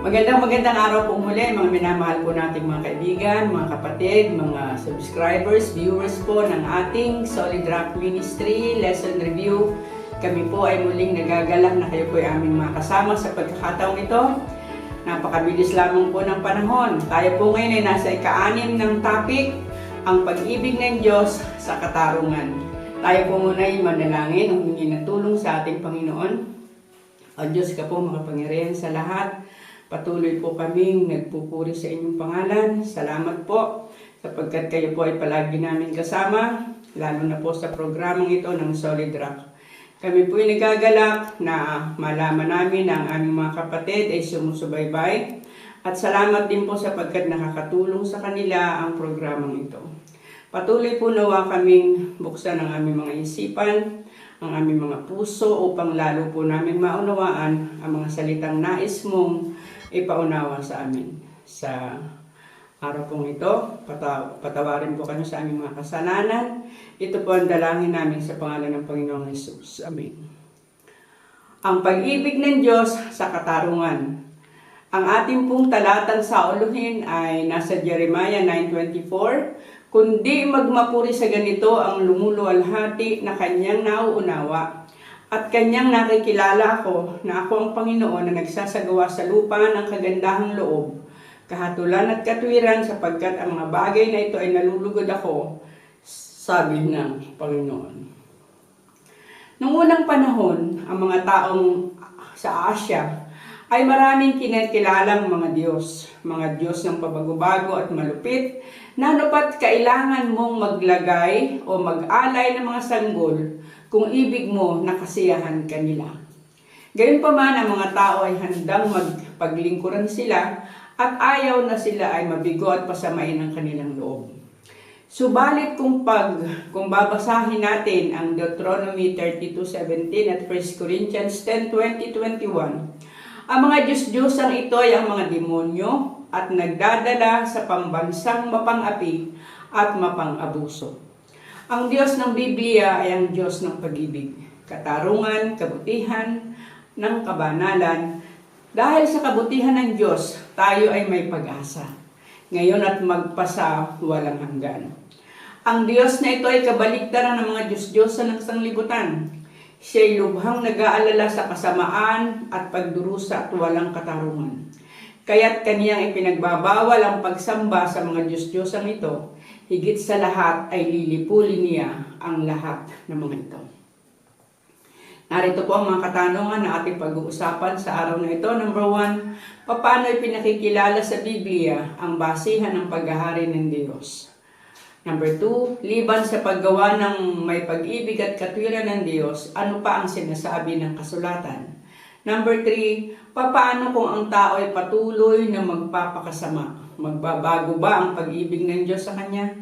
Magandang magandang araw po muli mga minamahal po nating mga kaibigan, mga kapatid, mga subscribers, viewers po ng ating Solid Rock Ministry Lesson Review. Kami po ay muling nagagalak na kayo po ay aming mga kasama sa pagkakataong ito. Napakabilis lamang po ng panahon. Tayo po ngayon ay nasa ika-anim ng topic, ang pag-ibig ng Diyos sa katarungan. Tayo po muna ay manalangin, humingi ng tulong sa ating Panginoon. O Diyos ka po, makapangyarihan sa lahat. Patuloy po kaming nagpupuri sa inyong pangalan. Salamat po sapagkat kayo po ay palagi namin kasama, lalo na po sa programang ito ng Solid Rock. Kami po ay nagagalak na malaman namin na ang aming mga kapatid ay sumusubaybay at salamat din po sapagkat nakakatulong sa kanila ang programang ito. Patuloy po nawa kaming buksan ang aming mga isipan, ang aming mga puso upang lalo po namin maunawaan ang mga salitang nais mong ipaunawa sa amin. Sa araw pong ito, pata- patawarin po kami sa aming mga kasalanan. Ito po ang dalangin namin sa pangalan ng Panginoong Yesus. Amen. Ang pag-ibig ng Diyos sa katarungan. Ang ating pong talatang sa uluhin ay nasa Jeremiah 9.24, Kundi magmapuri sa ganito ang lumuluwalhati na kanyang nauunawa at kanyang nakikilala ako na ako ang Panginoon na nagsasagawa sa lupa ng kagandahang loob, kahatulan at katwiran sapagkat ang mga bagay na ito ay nalulugod ako, sabi ng Panginoon. Noong unang panahon, ang mga taong sa Asya ay maraming kinikilalang mga Diyos, mga Diyos ng pabago-bago at malupit, na anupat kailangan mong maglagay o mag-alay ng mga sanggol kung ibig mo na kasiyahan kanila. Gayunpaman ang mga tao ay handang magpaglingkuran sila at ayaw na sila ay mabigo at pasamain ang kanilang loob. Subalit kung pag kung babasahin natin ang Deuteronomy 32:17 at 1 Corinthians 10:20, 21, ang mga Diyos-Diyosan ito ay ang mga demonyo at nagdadala sa pambansang mapang-api at mapang-abuso. Ang Diyos ng Biblia ay ang Diyos ng pag-ibig, katarungan, kabutihan, ng kabanalan. Dahil sa kabutihan ng Diyos, tayo ay may pag-asa. Ngayon at magpasa walang hanggan. Ang Diyos na ito ay kabaligtaran ng mga Diyos-Diyosan ng sanglibutan. Siya'y lubhang nag-aalala sa kasamaan at pagdurusa at walang katarungan. Kaya't kaniyang ipinagbabawal ang pagsamba sa mga Diyos-Diyosang ito, higit sa lahat ay lilipulin niya ang lahat ng mga ito. Narito po ang mga katanungan na ating pag-uusapan sa araw na ito. Number one, paano ipinakikilala sa Biblia ang basihan ng paghahari ng Diyos? Number two, liban sa paggawa ng may pag-ibig at katwiran ng Diyos, ano pa ang sinasabi ng kasulatan? Number three, papaano kung ang tao ay patuloy na magpapakasama? Magbabago ba ang pag-ibig ng Diyos sa kanya?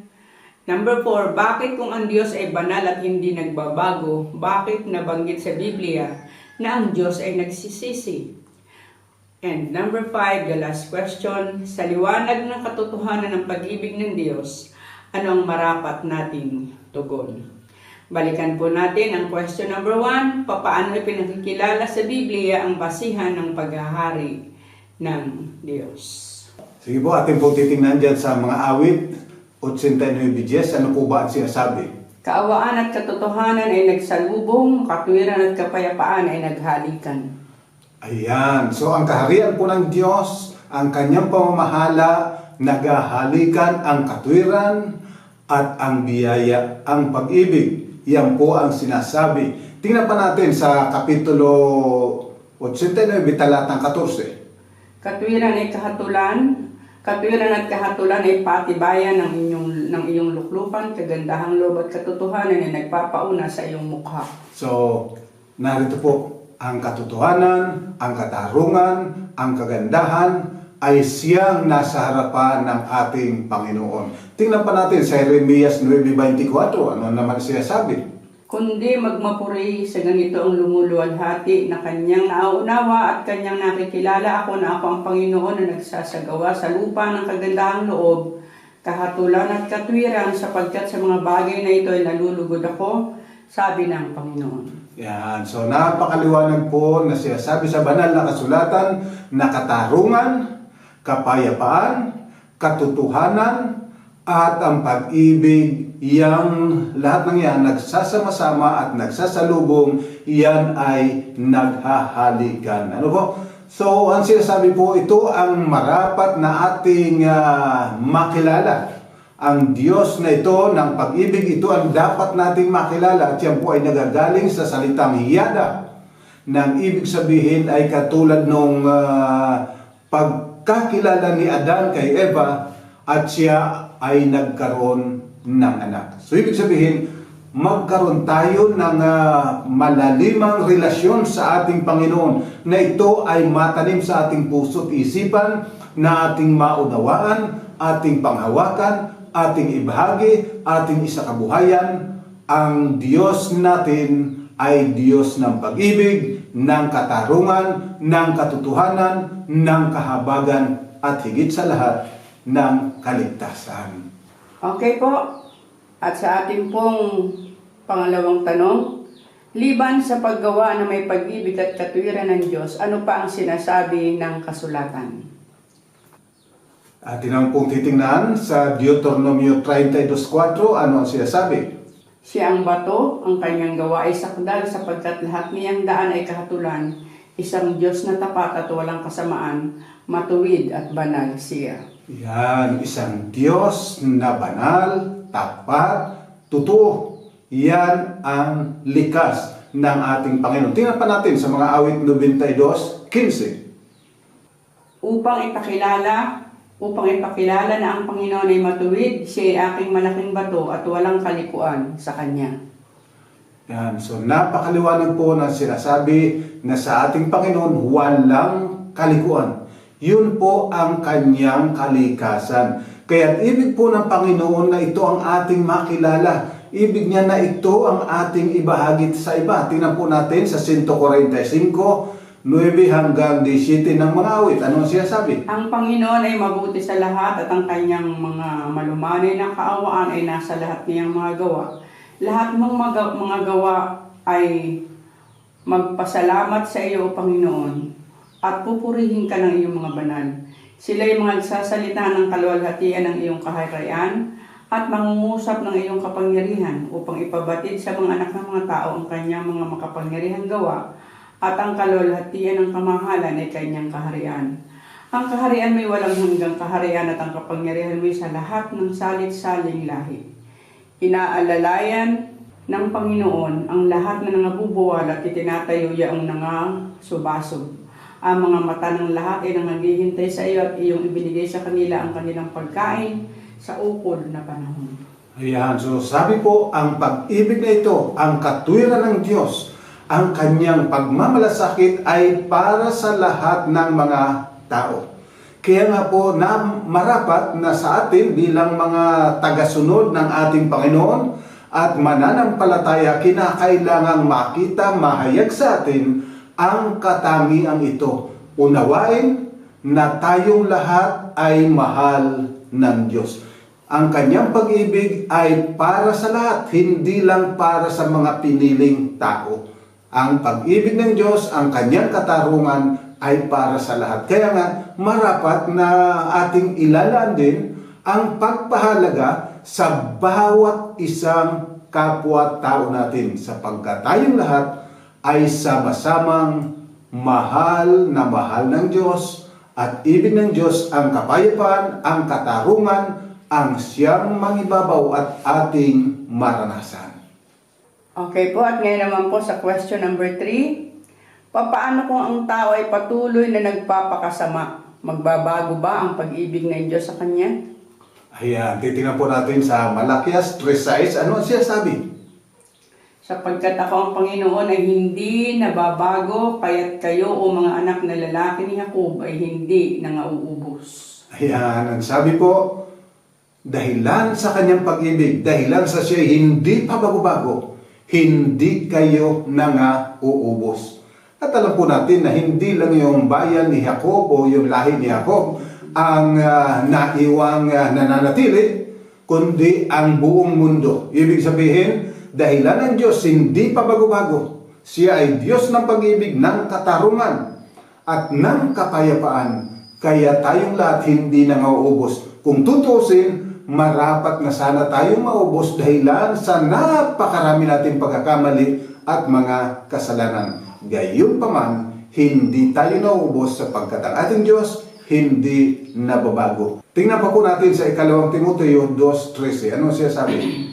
Number four, bakit kung ang Diyos ay banal at hindi nagbabago, bakit nabanggit sa Biblia na ang Diyos ay nagsisisi? And number five, the last question, sa liwanag ng katotohanan ng pag-ibig ng Diyos, ano ang marapat nating tugon? Balikan po natin ang question number one, papaano ipinakikilala sa Biblia ang basihan ng paghahari ng Diyos? Sige po, ating pong titingnan dyan sa mga awit, 89 Diyes, ano po ba ang sinasabi? Kaawaan at katotohanan ay nagsalubong, katwiran at kapayapaan ay naghalikan. Ayan, so ang kaharian po ng Diyos, ang kanyang pamamahala, nagahalikan ang katwiran at ang biyaya, ang pag-ibig. Yan po ang sinasabi. Tingnan pa natin sa Kapitulo 89, talatang 14. Katwiran ay kahatulan, katwiran at kahatulan ay patibayan ng inyong ng iyong luklupan, kagandahang loob at katotohanan ay nagpapauna sa iyong mukha. So, narito po ang katotohanan, ang katarungan, ang kagandahan ay siyang nasa harapan ng ating Panginoon. Tingnan pa natin sa Jeremias 9.24, ano naman siya sabi? Kundi magmapuri sa ganito ang lumuluwalhati na kanyang nauunawa at kanyang nakikilala ako na ako ang Panginoon na nagsasagawa sa lupa ng kagandahang loob, kahatulan at katwiran sapagkat sa mga bagay na ito ay nalulugod ako, sabi ng Panginoon. Yan. So napakaliwanag po na sinasabi sa banal na kasulatan na katarungan, kapayapaan, katotohanan, at ang pag-ibig, yang lahat ng yan nagsasama-sama at nagsasalubong, yan ay naghahalikan. Ano po? So, ang sinasabi po, ito ang marapat na ating ah, makilala. Ang Diyos na ito ng pag-ibig, ito ang dapat nating makilala at yan po ay nagagaling sa salitang hiyada. Nang ibig sabihin ay katulad nung ah, pagkakilala ni Adan kay Eva at siya ay nagkaroon ng anak. So ibig sabihin, magkaroon tayo ng ah, malalimang relasyon sa ating Panginoon na ito ay matanim sa ating puso't isipan na ating maunawaan, ating panghawakan, ating ibahagi, ating isakabuhayan. Ang Diyos natin ay Diyos ng pag-ibig, ng katarungan, ng katotohanan, ng kahabagan, at higit sa lahat, ng kaligtasan. Okay po. At sa ating pong pangalawang tanong, liban sa paggawa na may pag-ibig at katwiran ng Diyos, ano pa ang sinasabi ng kasulatan? Atin ang pong titingnan sa Deuteronomio 32.4, ano ang sinasabi? Siya ang bato, ang kanyang gawa ay sakdal sapagkat lahat niyang daan ay kahatulan, isang Diyos na tapat at walang kasamaan, matuwid at banal siya. Yan, isang Diyos na banal, tapat, totoo. Yan ang likas ng ating Panginoon. Tingnan pa natin sa mga awit 92, 15. Upang ipakilala, upang ipakilala na ang Panginoon ay matuwid, siya ay aking malaking bato at walang kalikuan sa Kanya. Yan, so napakaliwanag po na sinasabi na sa ating Panginoon walang kalikuan. Yun po ang kanyang kalikasan. Kaya ibig po ng Panginoon na ito ang ating makilala. Ibig niya na ito ang ating ibahagi sa iba. Tingnan po natin sa 145, 9 hanggang 17 ng mga awit. Ano ang sinasabi? Ang Panginoon ay mabuti sa lahat at ang kanyang mga malumanay na kaawaan ay nasa lahat niyang mga gawa. Lahat ng mga, mga gawa ay magpasalamat sa iyo, Panginoon, at pupurihin ka ng iyong mga banal. Sila ay mga nagsasalita ng kaluwalhatian ng iyong kaharian at mangungusap ng iyong kapangyarihan upang ipabatid sa mga anak ng mga tao ang kanyang mga makapangyarihang gawa at ang kaluwalhatian ng kamahalan ay kanyang kaharian. Ang kaharian may walang hanggang kaharian at ang kapangyarihan may sa lahat ng salit-saling lahi. Inaalalayan ng Panginoon ang lahat na nangabubuwal at itinatayo ang nangasubasog. Ang mga mata ng lahat ay nangaghihintay sa iyo at iyong ibinigay sa kanila ang kanilang pagkain sa ukol na panahon. Ayan, so sabi po, ang pag-ibig na ito, ang katwiran ng Diyos, ang kanyang pagmamalasakit ay para sa lahat ng mga tao. Kaya nga po, na marapat na sa atin bilang mga tagasunod ng ating Panginoon at mananampalataya, kinakailangang makita, mahayag sa atin ang katangiang ito. Unawain na tayong lahat ay mahal ng Diyos. Ang kanyang pag-ibig ay para sa lahat, hindi lang para sa mga piniling tao. Ang pag-ibig ng Diyos, ang kanyang katarungan ay para sa lahat. Kaya nga, marapat na ating ilalaan din ang pagpahalaga sa bawat isang kapwa-tao natin sapagkat tayong lahat ay sama-samang mahal na mahal ng Diyos at ibig ng Diyos ang kapayapaan, ang katarungan, ang siyang mangibabaw at ating maranasan. Okay po, at ngayon naman po sa question number 3. Papaano kung ang tao ay patuloy na nagpapakasama? Magbabago ba ang pag-ibig ng Diyos sa Kanya? Ayan, titingnan po natin sa Malakias 3.6. Ano ang sinasabi? Sapagkat ako ang Panginoon ay hindi nababago, kaya't kayo o mga anak na lalaki ni Jacob ay hindi nangauubos. Ayan, ang sabi po, dahilan sa kanyang pag-ibig, dahilan sa siya hindi pa bago-bago, hindi kayo nangauubos. At alam po natin na hindi lang yung bayan ni Jacob o yung lahi ni Jacob ang ah, naiwang ah, nananatili, kundi ang buong mundo. Ibig sabihin, dahilan ng Diyos hindi pa bago-bago. Siya ay Diyos ng pag-ibig, ng katarungan, at ng kapayapaan. Kaya tayong lahat hindi na mauubos. Kung tutusin, marapat na sana tayong maubos dahilan sa napakarami nating pagkakamali at mga kasalanan. Gayunpaman, hindi tayo nauubos sapagkat ang ating Diyos hindi nababago. Tingnan pa po natin sa ikalawang Timoteo 2.13. Ano siya sabi?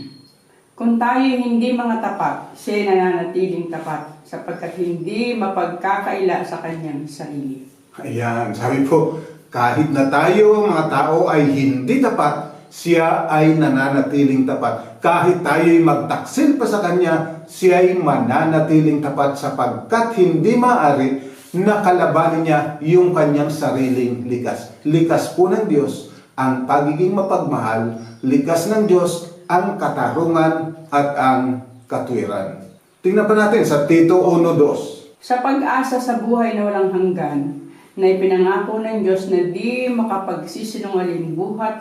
Kung tayo hindi mga tapat, siya nananatiling tapat sapagkat hindi mapagkakaila sa kanyang sarili. Ayan, sabi po, kahit na tayo mga tao ay hindi tapat, siya ay nananatiling tapat. Kahit tayo'y magtaksil pa sa Kanya, siya ay mananatiling tapat sapagkat hindi maaari na kalabanin niya yung kanyang sariling likas. Likas po ng Diyos ang pagiging mapagmahal, likas ng Diyos ang katarungan at ang katwiran. Tingnan pa natin sa Tito 1.2. Sa pag-asa sa buhay na walang hanggan, na ipinangako ng Diyos na di makapagsisinungaling buhat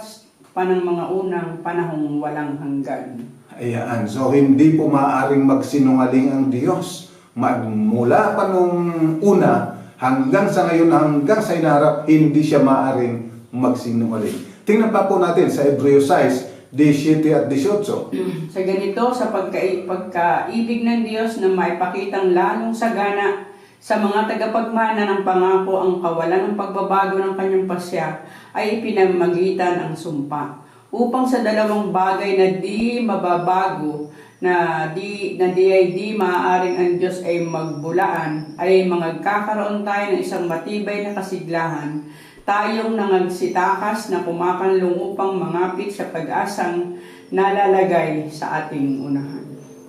pa ng mga unang panahong walang hanggan. Ayan. So, hindi po maaaring magsinungaling ang Diyos. Magmula pa nung una hanggang sa ngayon, hanggang sa inaharap, hindi siya maaaring magsinungaling. Tingnan pa po natin sa Hebreo 6, 17 at 18. sa ganito, sa pagka pagkaibig ng Diyos na maipakitang lalong sagana sa mga tagapagmana ng pangako ang kawalan ng pagbabago ng kanyang pasya ay ipinamagitan ang sumpa upang sa dalawang bagay na di mababago na di na di ay di maaaring ang Diyos ay magbulaan ay magkakaroon tayo ng isang matibay na kasiglahan tayong nangagsitakas na kumakanlong upang mangapit sa pag-asang nalalagay sa ating unahan.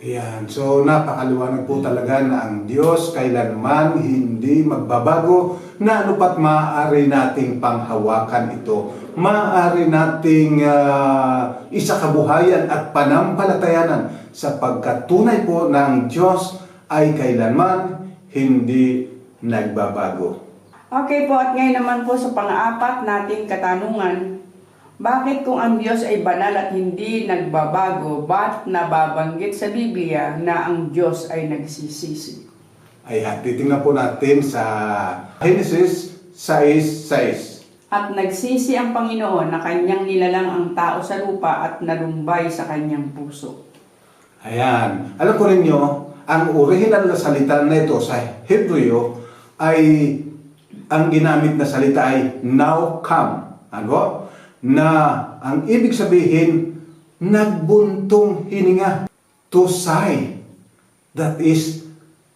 Ayan. So, napakaliwanag po talaga na ang Diyos kailanman hindi magbabago na ano pat maaari nating panghawakan ito. Maaari nating ah, isakabuhayan at panampalatayanan sapagkat tunay po ang Diyos ay kailanman hindi nagbabago. Okay po, at ngayon naman po sa pang-apat nating katanungan, bakit kung ang Diyos ay banal at hindi nagbabago, ba't nababanggit sa Biblia na ang Diyos ay nagsisisi? Ayan, titingnan po natin sa Genesis 6.6. At nagsisi ang Panginoon na kanyang nilalang ang tao sa lupa at nalumbay sa kanyang puso. Ayan. Alam ko ninyo, ang original na salita na ito sa Hebreo ay ang ginamit na salita ay now come. Ano? Na ang ibig sabihin, nagbuntong hininga. To sigh. That is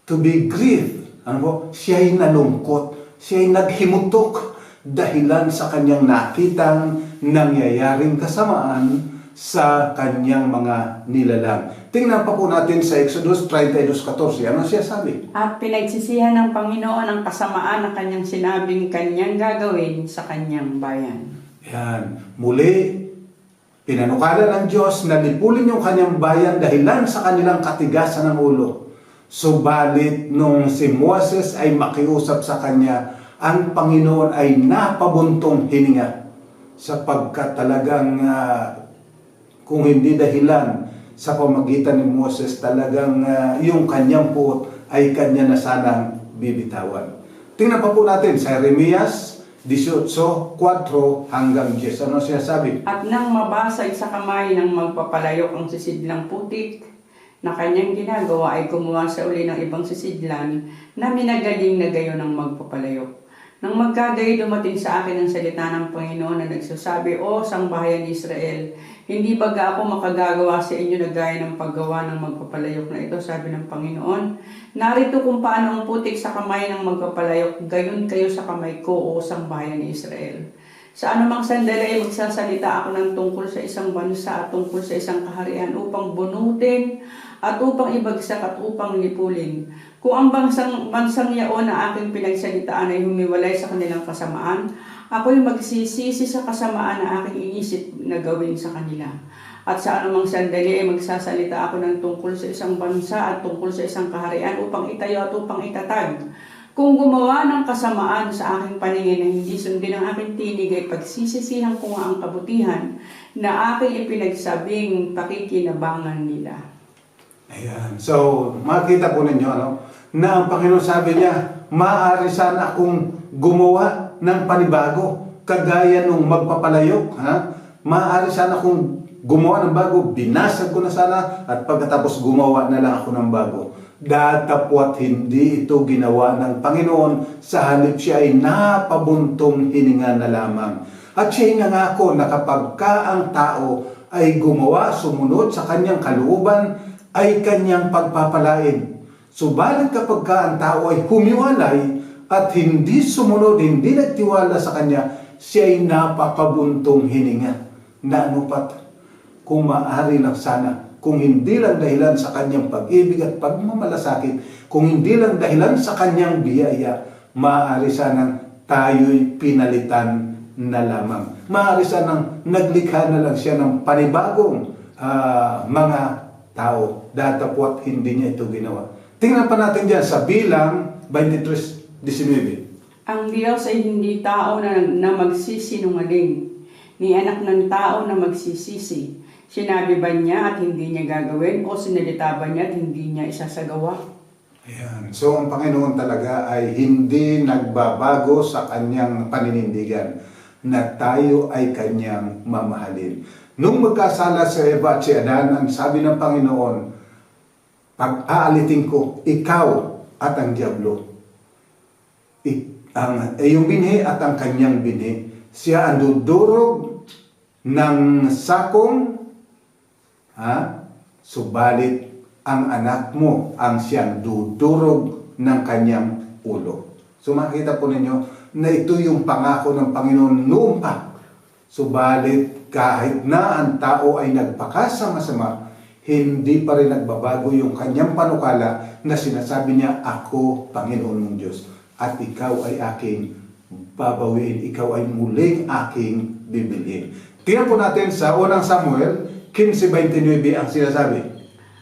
to be grieved. Ano po? Siya ay nalungkot. Siya ay naghimutok dahilan sa kanyang nakitang nangyayaring kasamaan sa kanyang mga nilalang. Tingnan pa po natin sa Exodus 32.14. Ano siya sabi? At pinagsisihan ng Panginoon ang kasamaan na kanyang sinabing kanyang gagawin sa kanyang bayan. Yan. Muli, pinanukala ng Diyos na lipulin yung kanyang bayan dahilan sa kanilang katigasan ng ulo. Subalit nung si Moses ay makiusap sa kanya, ang Panginoon ay napabuntong hininga sapagkat talagang ah, kung hindi dahilan sa pamagitan ni Moses talagang ah, yung kanyang puot ay kanya na sanang bibitawan. Tingnan pa po natin sa Jeremias 18, 4 hanggang 10. Ano siya sabi? At nang mabasag sa kamay ng magpapalayok ang sisidlang putik na kanyang ginagawa ay kumuha sa uli ng ibang sisidlan na minagaling na gayon ng magpapalayok. Nang magkagayo dumating sa akin ang salita ng Panginoon na nagsasabi, O sangbahayan ni Israel, hindi ba ga ako makagagawa sa inyo na gaya ng paggawa ng magpapalayok na ito, sabi ng Panginoon. Narito kung paano ang putik sa kamay ng magpapalayok, gayon kayo sa kamay ko, O sangbahayan ni Israel. Sa anumang sandali ay magsasalita ako ng tungkol sa isang bansa at tungkol sa isang kaharian upang bunutin at upang ibagsak at upang lipulin. Kung ang bansang, bansang yaon na aking pinagsalitaan ay humiwalay sa kanilang kasamaan, ako'y magsisisi sa kasamaan na aking inisip na gawin sa kanila. At sa anumang sandali ay magsasalita ako ng tungkol sa isang bansa at tungkol sa isang kaharian upang itayo at upang itatag. Kung gumawa ng kasamaan sa aking paningin na hindi sundin ang aking tinig ay pagsisisihan ko nga ang kabutihan na aking ipinagsabing pakikinabangan nila. Ayan. So, makita po ninyo, ano, na ang Panginoon sabi niya, maaari sana akong gumawa ng panibago, kagaya nung magpapalayok, ha? Maaari sana akong gumawa ng bago, binasag ko na sana, at pagkatapos gumawa na lang ako ng bago. Datapwat hindi ito ginawa ng Panginoon, sa halip siya ay napabuntong hininga na lamang. At siya nangako na kapag ka ang tao ay gumawa, sumunod sa kanyang kalooban, ay kanyang pagpapalain. Subalit kapag ka ang tao ay humiwalay at hindi sumunod, hindi nagtiwala sa kanya, siya ay napakabuntong hininga. Na ano pat, kung maaari lang sana, kung hindi lang dahilan sa kanyang pag-ibig at pagmamalasakit, kung hindi lang dahilan sa kanyang biyaya, maaari sanang tayo'y pinalitan na lamang. Maaari sanang naglikha na lang siya ng panibagong ah, mga tao. Datapwat hindi niya ito ginawa. Tingnan pa natin dyan sa bilang 23.19. Ang Diyos ay hindi tao na, na magsisinungaling, ni anak ng tao na magsisisi. Sinabi ba niya at hindi niya gagawin o sinalita ba niya at hindi niya isasagawa? Ayan. So, ang Panginoon talaga ay hindi nagbabago sa kanyang paninindigan na tayo ay kanyang mamahalin. Nung magkasala sa Eva at si Adan, ang sabi ng Panginoon, pag-aalitin ko, ikaw at ang Diablo. Ang, eh, yung binhi at ang kanyang binhi, siya ang dudurog ng sakong Ha? Subalit, ang anak mo ang siyang dudurog ng kanyang ulo. So makikita po ninyo na ito yung pangako ng Panginoon noon pa. Subalit, kahit na ang tao ay nagpakasama-sama, hindi pa rin nagbabago yung kanyang panukala na sinasabi niya, Ako, Panginoon mong Diyos, at ikaw ay aking babawiin, ikaw ay muling aking bibilhin. Tingnan po natin sa unang Samuel 15.29 ang sinasabi.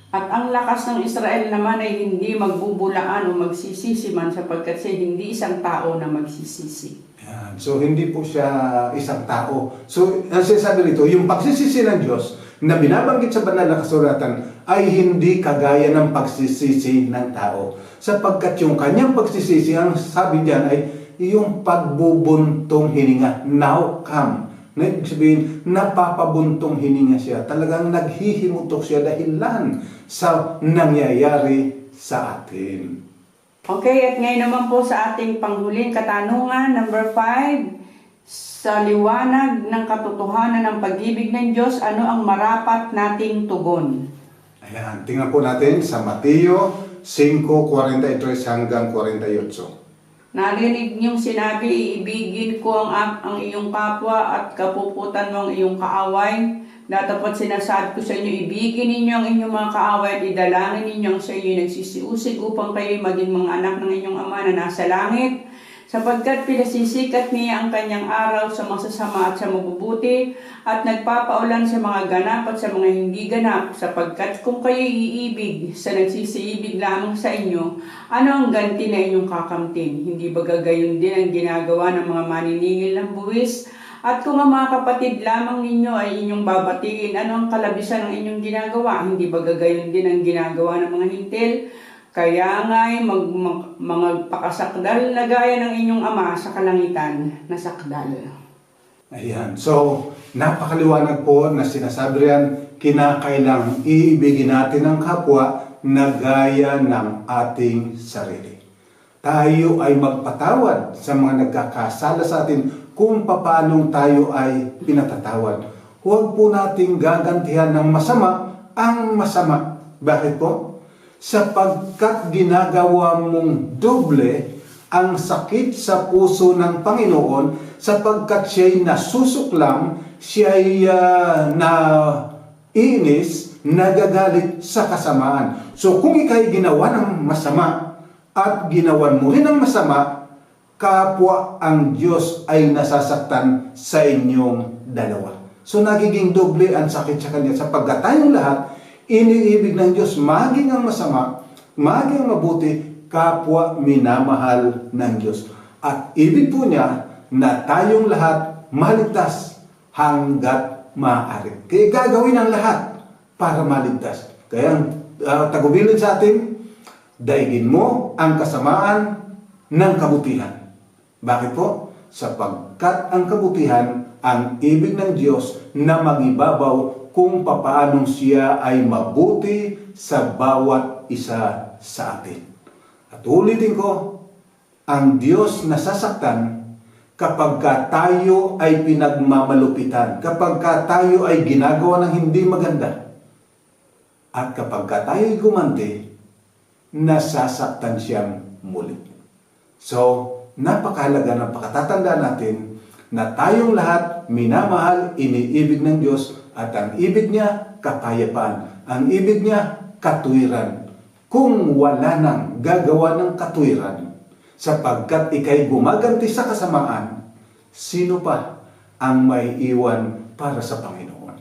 At ang lakas ng Israel naman ay hindi magbubulaan o magsisisi man sapagkat siya hindi isang tao na magsisisi. Yan. So, hindi po siya isang tao. So, ang sinasabi rito, yung pagsisisi ng Diyos na binabanggit sa banal na kasulatan ay hindi kagaya ng pagsisisi ng tao. Sapagkat yung kanyang pagsisisi, ang sabi diyan ay yung pagbubuntong hininga. Now come. Na sabihin, napapabuntong hininga siya. Talagang naghihimutok siya dahilan sa nangyayari sa atin. Okay, at ngayon naman po sa ating panghuling katanungan, number 5, sa liwanag ng katotohanan ng pag-ibig ng Diyos, ano ang marapat nating tugon? Ayan, tingnan po natin sa Mateo 5.43 hanggang 48. Narinig niyong sinabi, iibigin ko ang, ang iyong kapwa at kapuputan mo ang iyong kaaway. Datapat sinasabi ko sa inyo, ibigin ninyo ang inyong mga kaaway at idalangin ninyo ang sa inyo nagsisiusig upang kayo maging mga anak ng inyong ama na nasa langit. Sapagkat pinasisikat niya ang kanyang araw sa masasama at sa mabubuti at nagpapaulan sa mga ganap at sa mga hindi ganap sapagkat kung kayo iibig sa nagsisiibig lamang sa inyo, ano ang ganti na inyong kakamtin? Hindi ba gagayon din ang ginagawa ng mga maniningil ng buwis? At kung ang mga kapatid lamang ninyo ay inyong babatiin, ano ang kalabisan ng inyong ginagawa? Hindi ba gagayon din ang ginagawa ng mga hintil? Kaya nga ay mag, mag, mga pakasakdal na gaya ng inyong ama sa kalangitan na sakdal. Ayan. So, napakaliwanag po na sinasabi riyan, kinakailangang iibigin natin ang kapwa na gaya ng ating sarili. Tayo ay magpatawad sa mga nagkakasala sa atin kung paanong tayo ay pinatatawad. Huwag po nating gagantihan ng masama ang masama. Bakit po? Sapagkat ginagawa mong doble ang sakit sa puso ng Panginoon sapagkat siya'y nasusuklam, siya'y uh, na inis, nagagalit sa kasamaan. So kung ikay ginawa ng masama at ginawan mo rin ng masama, kapwa ang Diyos ay nasasaktan sa inyong dalawa. So nagiging doble ang sakit sa kanya sapagkat tayong lahat iniibig ng Diyos maging ang masama, maging ang mabuti, kapwa minamahal ng Diyos. At ibig po niya na tayong lahat maligtas hanggat maaari. Kaya gagawin ang lahat para maligtas. Kaya ang uh, tagubilin sa atin, daigin mo ang kasamaan ng kabutihan. Bakit po? Sapagkat ang kabutihan ang ibig ng Diyos na magibabaw kung papaanong siya ay mabuti sa bawat isa sa atin. At ulitin ko, ang Diyos nasasaktan kapag ka tayo ay pinagmamalupitan, kapag ka tayo ay ginagawa ng hindi maganda, at kapag ka tayo ay gumanti, nasasaktan siyang muli. So, napakahalaga ng pakatatanda natin na tayong lahat minamahal, iniibig ng Diyos at ang ibig niya kapayapaan. Ang ibig niya katuwiran. Kung wala nang gagawa ng katuwiran, sapagkat ikay gumaganti sa kasamaan, sino pa ang may iwan para sa Panginoon?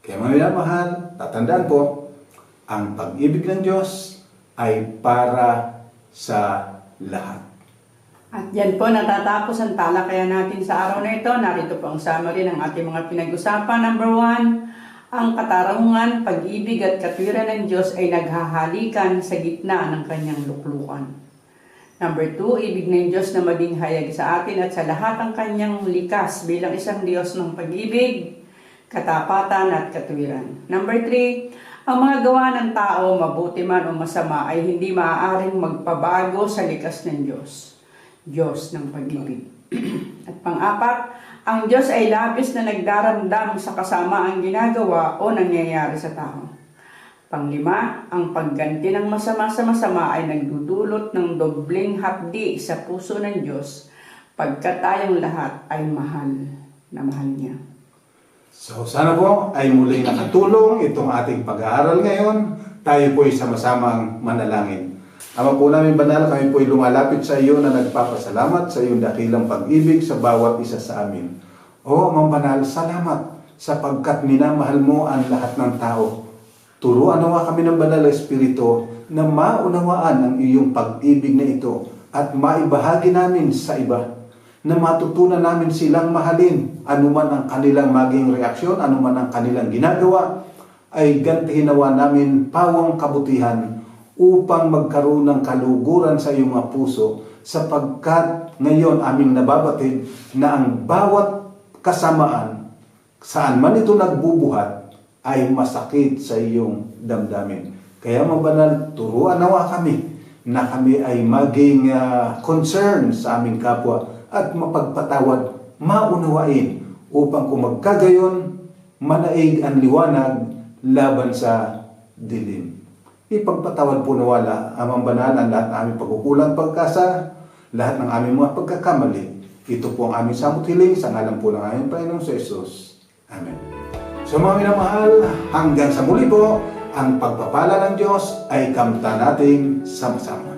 Kaya mga minamahal, tatandaan po, ang pag-ibig ng Diyos ay para sa lahat. At yan po, natatapos ang talakayan natin sa araw na ito. Narito po ang summary ng ating mga pinag-usapan. Number one, ang katarungan, pag-ibig at katwiran ng Diyos ay naghahalikan sa gitna ng kanyang luklukan. Number two, ibig ng Diyos na maging hayag sa atin at sa lahat ang kanyang likas bilang isang Diyos ng pag-ibig, katapatan at katwiran. Number three, ang mga gawa ng tao, mabuti man o masama, ay hindi maaaring magpabago sa likas ng Diyos. Diyos ng pag-ibig. At pang-apat, ang Diyos ay labis na nagdaramdam sa kasama ang ginagawa o nangyayari sa tao. Panglima, ang pagganti ng masama sa masama ay nagdudulot ng dobling hapdi sa puso ng Diyos pagkat tayong lahat ay mahal na mahal niya. So sana po ay muling nakatulong itong ating pag-aaral ngayon. Tayo po ay sama-samang manalangin. Ama po namin banal, kami po ay lumalapit sa iyo na nagpapasalamat sa iyong dakilang pag-ibig sa bawat isa sa amin. O Amang Banal, salamat sapagkat minamahal mo ang lahat ng tao. Turuan nawa kami ng banal na Espiritu na maunawaan ang iyong pag-ibig na ito at maibahagi namin sa iba na matutunan namin silang mahalin anuman ang kanilang maging reaksyon, anuman ang kanilang ginagawa, ay gantihin nawa namin pawang kabutihan upang magkaroon ng kaluguran sa iyong mga puso sapagkat ngayon aming nababatid na ang bawat kasamaan saan man ito nagbubuhat ay masakit sa iyong damdamin. Kaya mabanal, turuan nawa kami na kami ay maging ah, concern sa aming kapwa at mapagpatawad, maunawain upang kung magkagayon, manaig ang liwanag laban sa dilim. Ipagpatawad po nawala amang banal ang lahat ng aming pagkukulang pagkasa, lahat ng aming mga pagkakamali. Ito po ang aming samot hiling sa ngalan po ng aming Panginoong sa Jesus. Amen. So mga minamahal, hanggang sa muli po, ang pagpapala ng Diyos ay kamta nating sama-sama.